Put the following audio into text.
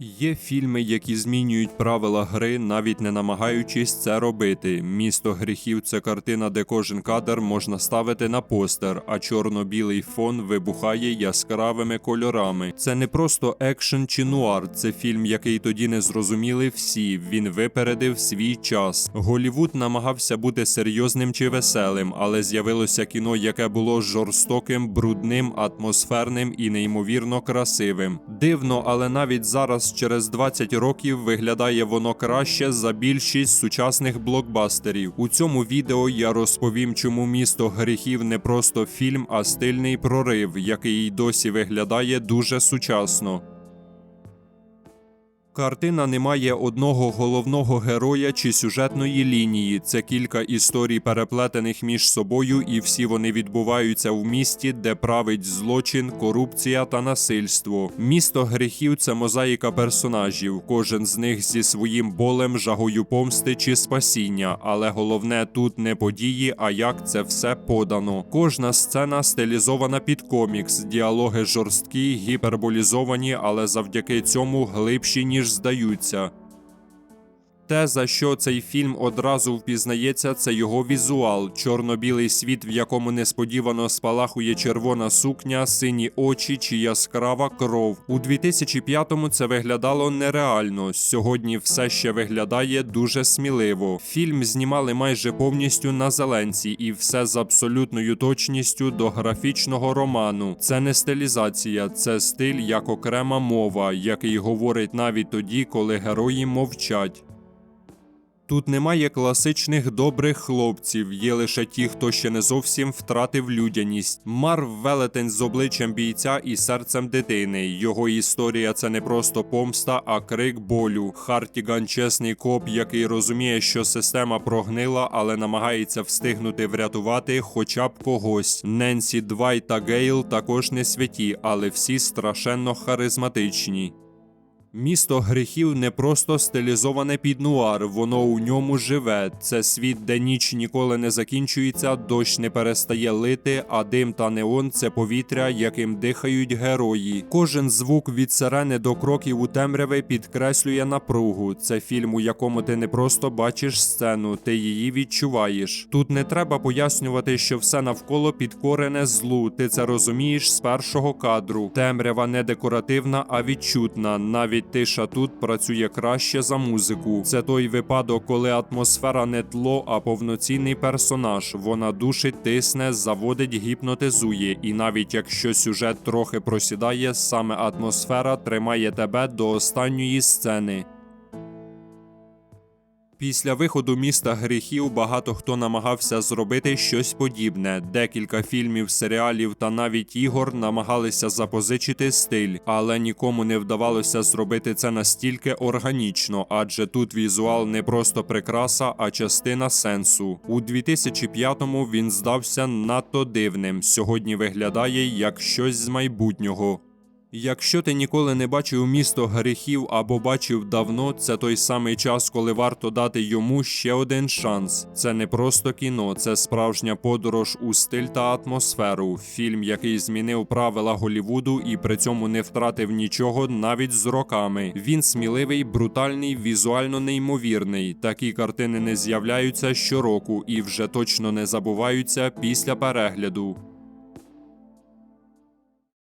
Є фільми, які змінюють правила гри, навіть не намагаючись це робити. Місто гріхів це картина, де кожен кадр можна ставити на постер, а чорно-білий фон вибухає яскравими кольорами. Це не просто екшен чи нуар, це фільм, який тоді не зрозуміли всі. Він випередив свій час. Голівуд намагався бути серйозним чи веселим, але з'явилося кіно, яке було жорстоким, брудним, атмосферним і неймовірно красивим. Дивно, але навіть зараз, через 20 років, виглядає воно краще за більшість сучасних блокбастерів. У цьому відео я розповім, чому місто гріхів не просто фільм, а стильний прорив, який досі виглядає дуже сучасно. Картина не має одного головного героя чи сюжетної лінії. Це кілька історій, переплетених між собою, і всі вони відбуваються в місті, де править злочин, корупція та насильство. Місто гріхів це мозаїка персонажів. Кожен з них зі своїм болем, жагою помсти чи спасіння. Але головне тут не події, а як це все подано. Кожна сцена стилізована під комікс, діалоги жорсткі, гіперболізовані, але завдяки цьому глибші ніж здаються. Те, за що цей фільм одразу впізнається, це його візуал, чорно-білий світ, в якому несподівано спалахує червона сукня, сині очі чи яскрава кров. У 2005-му це виглядало нереально. Сьогодні все ще виглядає дуже сміливо. Фільм знімали майже повністю на зеленці, і все з абсолютною точністю до графічного роману. Це не стилізація, це стиль як окрема мова, який говорить навіть тоді, коли герої мовчать. Тут немає класичних добрих хлопців, є лише ті, хто ще не зовсім втратив людяність. Марв велетень з обличчям бійця і серцем дитини. Його історія це не просто помста, а крик болю. Хартіган чесний коп, який розуміє, що система прогнила, але намагається встигнути врятувати хоча б когось. Ненсі Двай та Гейл також не святі, але всі страшенно харизматичні. Місто гріхів не просто стилізоване під нуар, воно у ньому живе. Це світ, де ніч ніколи не закінчується, дощ не перестає лити, а дим та неон це повітря, яким дихають герої. Кожен звук від сирени до кроків у темряви підкреслює напругу. Це фільм, у якому ти не просто бачиш сцену, ти її відчуваєш. Тут не треба пояснювати, що все навколо підкорене злу. Ти це розумієш з першого кадру. Темрява не декоративна, а відчутна. Навіть тиша тут працює краще за музику. Це той випадок, коли атмосфера не тло, а повноцінний персонаж. Вона душить, тисне, заводить, гіпнотизує. І навіть якщо сюжет трохи просідає, саме атмосфера тримає тебе до останньої сцени. Після виходу міста гріхів багато хто намагався зробити щось подібне. Декілька фільмів, серіалів та навіть ігор намагалися запозичити стиль, але нікому не вдавалося зробити це настільки органічно, адже тут візуал не просто прикраса, а частина сенсу. У 2005-му він здався надто дивним. Сьогодні виглядає як щось з майбутнього. Якщо ти ніколи не бачив місто гріхів або бачив давно, це той самий час, коли варто дати йому ще один шанс. Це не просто кіно, це справжня подорож у стиль та атмосферу. Фільм, який змінив правила Голівуду і при цьому не втратив нічого навіть з роками. Він сміливий, брутальний, візуально неймовірний. Такі картини не з'являються щороку і вже точно не забуваються після перегляду.